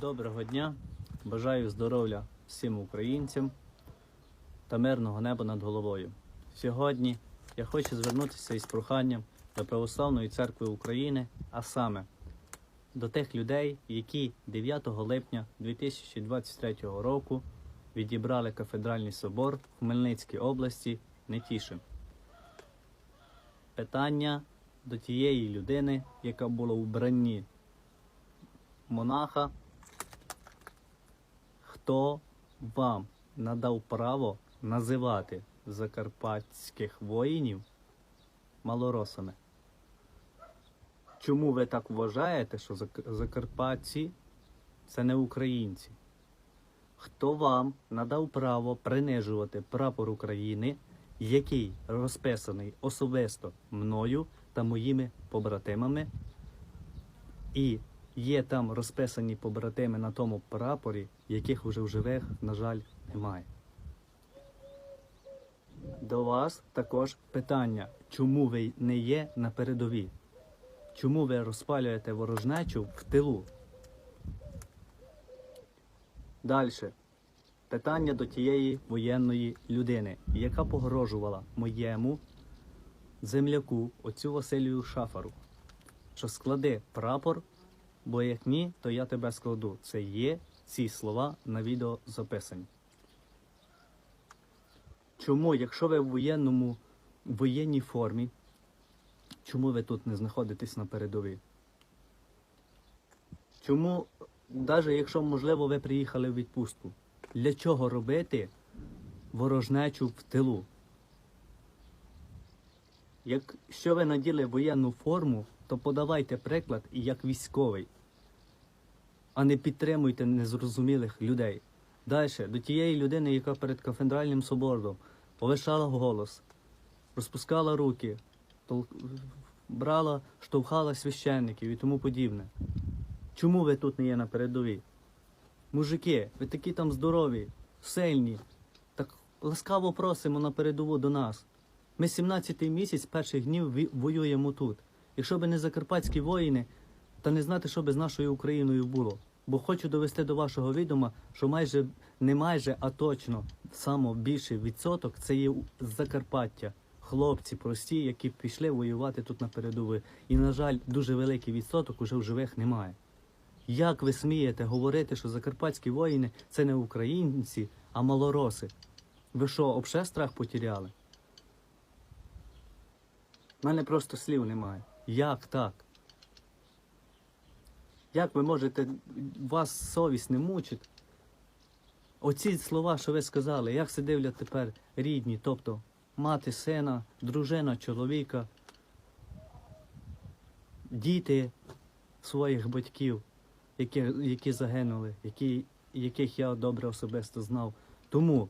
Доброго дня! Бажаю здоров'я всім українцям та мирного неба над головою. Сьогодні я хочу звернутися із проханням до Православної церкви України, а саме до тих людей, які 9 липня 2023 року відібрали кафедральний собор в Хмельницькій області Нетішин. Питання до тієї людини, яка була у бранні монаха хто вам надав право називати закарпатських воїнів малоросами? Чому ви так вважаєте, що закарпатці це не українці? Хто вам надав право принижувати прапор України, який розписаний особисто мною та моїми побратимами? І є там розписані побратими на тому прапорі, яких уже в живих, на жаль, немає. До вас також питання, чому ви не є на передовій? Чому ви розпалюєте ворожнечу в тилу? Далі. Питання до тієї воєнної людини, яка погрожувала моєму земляку, оцю Василію Шафару, що склади прапор Бо як ні, то я тебе складу. Це є ці слова на відео записані. Чому, якщо ви в воєнному в воєнній формі, чому ви тут не знаходитесь на передовій? Чому, навіть якщо, можливо, ви приїхали в відпустку, для чого робити ворожнечу в тилу? Якщо ви наділи воєнну форму, то подавайте приклад як військовий, а не підтримуйте незрозумілих людей. Далі, до тієї людини, яка перед кафедральним собором повишала голос, розпускала руки, тол... брала, штовхала священників і тому подібне. Чому ви тут не є на передовій? Мужики, ви такі там здорові, сильні. Так ласкаво просимо на передову до нас. Ми 17-й місяць перших днів воюємо тут. Якщо б не закарпатські воїни, та не знати, що би з нашою Україною було. Бо хочу довести до вашого відома, що майже не майже, а точно саме більший відсоток це є Закарпаття. Хлопці прості, які пішли воювати тут на передовій. І, на жаль, дуже великий відсоток уже в живих немає. Як ви смієте говорити, що закарпатські воїни це не українці, а малороси? Ви що, обше страх потеряли? У мене просто слів немає. Як так? Як ви можете, вас совість не мучить? Оці слова, що ви сказали, як це дивлять тепер рідні, тобто мати сина, дружина чоловіка, діти своїх батьків, які, які загинули, які, яких я добре особисто знав. Тому